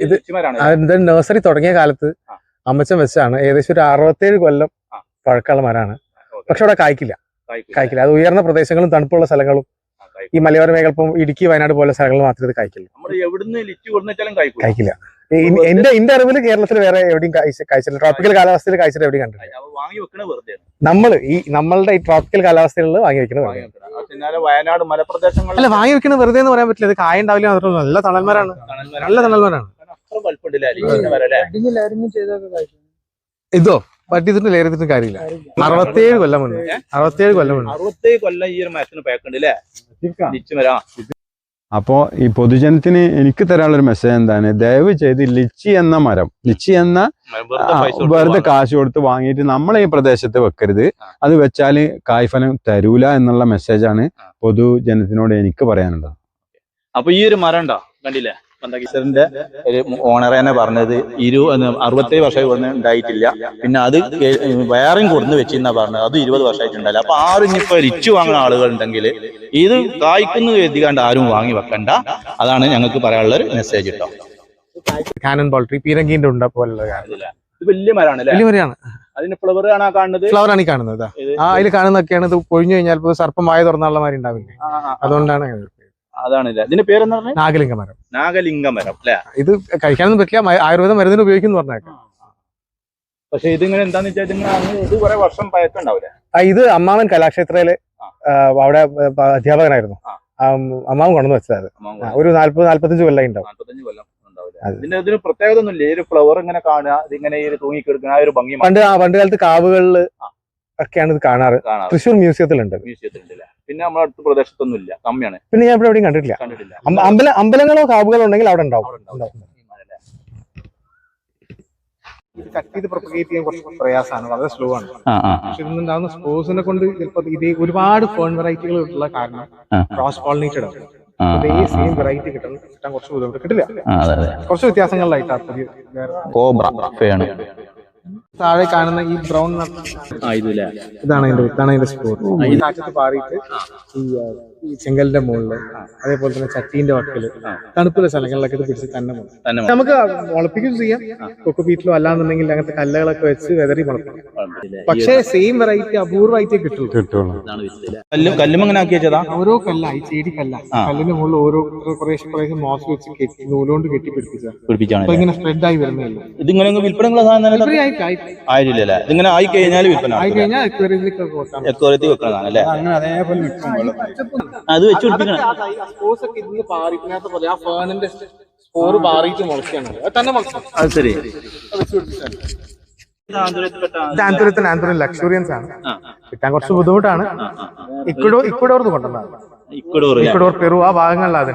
ഇത് അതിന്റെ നഴ്സറി തുടങ്ങിയ കാലത്ത്. അമ്മച്ചൻ വെച്ചാണ് ഏകദേശം ഒരു അറുപത്തേഴ് കൊല്ലം. പഴക്കമുള്ള മരമാണ് പക്ഷെ അവിടെ കായ്ക്കില്ല. കായ്ക്കും. കായ്ക്കില്ല. അത് ഉയർന്ന പ്രദേശങ്ങളും തണുപ്പുള്ള സ്ഥലങ്ങളും ഈ മലയോര മേഖല ഇപ്പം ഇടുക്കി വയനാട് പോലെ സ്ഥലങ്ങൾ മാത്രമേ ഇത് കായ്ക്കില്ല. കായ്ക്കില്ല എന്റെ എന്റെ അറിവിൽ കേരളത്തിൽ വേറെ എവിടെയും കായ്ച്ച- കായ്ച്ചില്ല. ട്രോപ്പിക്കൽ കാലാവസ്ഥയിൽ കായ്ച്ചിട്ട് എവിടെയും കണ്ടിട്ടില്ല. നമ്മൾ ഈ നമ്മളുടെ ഈ ട്രോപ്പിക്കൽ കാലാവസ്ഥയിലുള്ള വാങ്ങി വെക്കുന്നത് വാങ്ങി വെക്കണ അത് വയനാട് മലപ്രദേശങ്ങൾ അല്ല വാങ്ങി വെക്കുന്നത് വെറുതെ എന്ന് പറയാൻ പറ്റില്ല. ഇത് കായ ഉണ്ടാവില്ല നല്ല തണൽമാരാണ്. നല്ല തണൽമരാണ്. ഇതോ പട്ടിത്തിട്ട് ലേറിത്തിട്ടും കാര്യമില്ല. അറുപത്തേഴ് കൊല്ലം മുന്നേ. അറുപത്തേഴ് കൊല്ലം മുന്നേ. അറുപത്തേഴ് കൊല്ലം ഈ ഒരു മരത്തിന് പേക്കുണ്ട് അല്ലേ? അപ്പോൾ ഈ പൊതുജനത്തിന് എനിക്ക് തരാനുള്ള ഒരു മെസ്സേജ് എന്താണ്? ദയവ് ചെയ്ത് ലിച്ചി എന്ന മരം ലിച്ചി എന്ന വെറുതെ. കാശ് കൊടുത്ത് വാങ്ങിയിട്ട് നമ്മളെ ഈ പ്രദേശത്ത് വെക്കരുത്. അത് വെച്ചാൽ കായ്ഫലം തരൂല എന്നുള്ള മെസ്സേജാണ്. പൊതുജനത്തിനോട് എനിക്ക് പറയാനുള്ളത്. അപ്പൊ ഈ ഒരു മരം ഉണ്ടോ? കണ്ടില്ലേ? പന്തകീശ്വരന്റെ ഒരു ഓണർ തന്നെ പറഞ്ഞത് ഇരു അറുപത്തേഴ് വർഷമായി കൊടുന്ന് ഉണ്ടായിട്ടില്ല. പിന്നെ അത് വയറിങ് കൊടുന്ന് വെച്ചിരുന്നാ പറഞ്ഞത്. അത് ഇരുപത് വർഷമായിട്ടുണ്ടല്ല അപ്പൊ ആരും ഇനിയിപ്പോ രിച്ചു വാങ്ങുന്ന ആളുകൾ ഉണ്ടെങ്കിൽ ഇത് കായ്ക്കുന്നു എഴുതിക്കാണ്ട് ആരും വാങ്ങി വെക്കണ്ട. അതാണ് ഞങ്ങൾക്ക് പറയാനുള്ള ഒരു മെസ്സേജ് കേട്ടോ കാനൻ പോൾട്രി പീരങ്കീന്റെ ഉണ്ട പോലുള്ള വലിയ മരമാണ് അല്ലേ? വലിയ മരമാണ്. അതിന് ഫ്ലവർ ആണ് ആ കാണുന്നത്? ഫ്ലവർ ആണ് ഈ കാണുന്നത് ആ അതിൽ കാണുന്നൊക്കെയാണ് ഇത് പൊഴിഞ്ഞു കഴിഞ്ഞാൽ സർപ്പം വായ തുറന്നുള്ള മാതിരി ഉണ്ടാവില്ലേ. അതുകൊണ്ടാണ്. അതാണല്ലേ? ഇതിന്റെ പേരെന്ന് പറഞ്ഞാൽ നാഗലിംഗ മരം നാഗലിംഗ മരം അല്ലേ? ഇത് കഴിക്കാനൊന്നും പറ്റില്ല ആയുർവേദ മരുന്നിന് ഉപയോഗിക്കുന്നു പറഞ്ഞേക്കാം. പക്ഷെ ഇതിങ്ങനെ എന്താന്ന് വെച്ചാൽ ഇതിങ്ങനെ ഇത് കുറെ വർഷം പഴക്കുണ്ടാവില്ലേ ഇത് അമ്മാവൻ കലാക്ഷേത്രയിൽ അവിടെ അധ്യാപകനായിരുന്നു. അമ്മാവൻ കൊണ്ടു വെച്ചത് ഒരു നാല്പത് നാല്പത്തഞ്ച് കൊല്ലം ഉണ്ടാവും. നാൽപ്പത്തഞ്ച് കൊല്ലം ഇതിന്റെ ഇതിന് പ്രത്യേകത ഒന്നുമില്ല. ഈ ഒരു ഫ്ലവർ ഇങ്ങനെ കാണുക ഇതിങ്ങനെ ഈ തൂങ്ങിക്കെടുക്കുന്ന ആ ഒരു ഭംഗി പണ്ട് ആ പണ്ട് കാലത്ത് കാവുകളിൽ. ഒക്കെയാണ് ഇത് കാണാറ്. കാണാം തൃശ്ശൂർ മ്യൂസിയത്തിലുണ്ട് ഇത്. പിന്നെ നമ്മുടെ അടുത്ത പ്രദേശത്തൊന്നും ഇല്ല കമ്മിയാണ്. പിന്നെ ഞാൻ ഇവിടെ എവിടെയും കണ്ടിട്ടില്ല. കണ്ടിട്ടില്ല. അമ്പല അമ്പലങ്ങളോ കാവുകളോ ഉണ്ടെങ്കിൽ അവിടെ ഉണ്ടാവും? ഇത് കട്ട് ചെയ്ത് പ്രൊപ്പഗേറ്റ് ചെയ്യാൻ കുറച്ച് പ്രയാസമാണ്. വളരെ സ്ലോ ആണ്. പക്ഷെ ഇന്നുണ്ടാകുന്ന കൊണ്ട് ചിലപ്പോൾ ഇത് ഒരുപാട് ഫേൺ വെറൈറ്റികൾ ഉള്ള കാരണം. ക്രോസ് പോളിനേറ്റഡ് ആണ്. സെയിം വെറൈറ്റി കിട്ടാൻ കുറച്ച് ബുദ്ധിമുട്ട് കിട്ടില്ല. കുറച്ച് വ്യത്യാസങ്ങളിലായിട്ടാണ്. കോബ്ര താഴെ കാണുന്ന ഈ ബ്രൗൺ ഇതാണ് അതിന്റെ ഇതാണ് അതിന്റെ സ്പോർ ഈ കാറ്റത്ത് പാറിയിട്ട് ഈ ചെങ്കലിന്റെ മുകളിൽ അതേപോലെ തന്നെ ചട്ടീന്റെ വക്കിൽ തണുപ്പുള്ള സ്ഥലങ്ങളിലൊക്കെ ഇത് പിടിച്ച് തന്നെ നമുക്ക് മുളപ്പിക്കും ചെയ്യാം. കൊക്കു വീട്ടിലോ അല്ലാന്നുണ്ടെങ്കിൽ അങ്ങനത്തെ കല്ലുകളൊക്കെ വെച്ച് വെതറി മുളപ്പിക്കാം. പക്ഷേ സെയിം വെറൈറ്റി അപൂർവമായിട്ടേ കിട്ടുള്ളൂ. കിട്ടുള്ളൂ. കല്ലും കല്ലും അങ്ങനെ ആക്കി വെച്ചതാ? ഓരോ കല്ല ഈ ചേടി കല്ല. കല്ലിന്റെ മുകളിൽ ഓരോ കുറേശ്ശെ കുറേശ്ശെ മോസ് വെച്ച് കെട്ടി നൂലുകൊണ്ട് കെട്ടി പിടിപ്പിച്ചാണ് ഇങ്ങനെ സ്പ്രെഡ് ആയി വരുന്നില്ല ഇതിങ്ങനെ വിൽപ്പനയുള്ള സാധനം തന്നെ ഇവർ ആയി- ആയി- ആയില്ലല്ലേ ഇതിങ്ങനെ ആയി കഴിഞ്ഞാൽ വിൽപ്പന. എക്കോരത്തി വെക്കുന്നതാണ് അല്ലേ? അങ്ങനെ അതേപോലെ നിൽക്കും അത് വെച്ച് പിടിപ്പിക്കണം. അത് ശരി. ആന്തൂരം ലക്ഷൂറിയൻസ് ആണ് കിട്ടാൻ കുറച്ച് ബുദ്ധിമുട്ടാണ്. ഇക്വഡോർ ഇക്വഡോർന്ന് കൊണ്ടുവന്നതാണ്. ഇക്കടൂർ ഇക്വഡോർ പെറു ആ ഭാഗങ്ങളിലാണ് അത്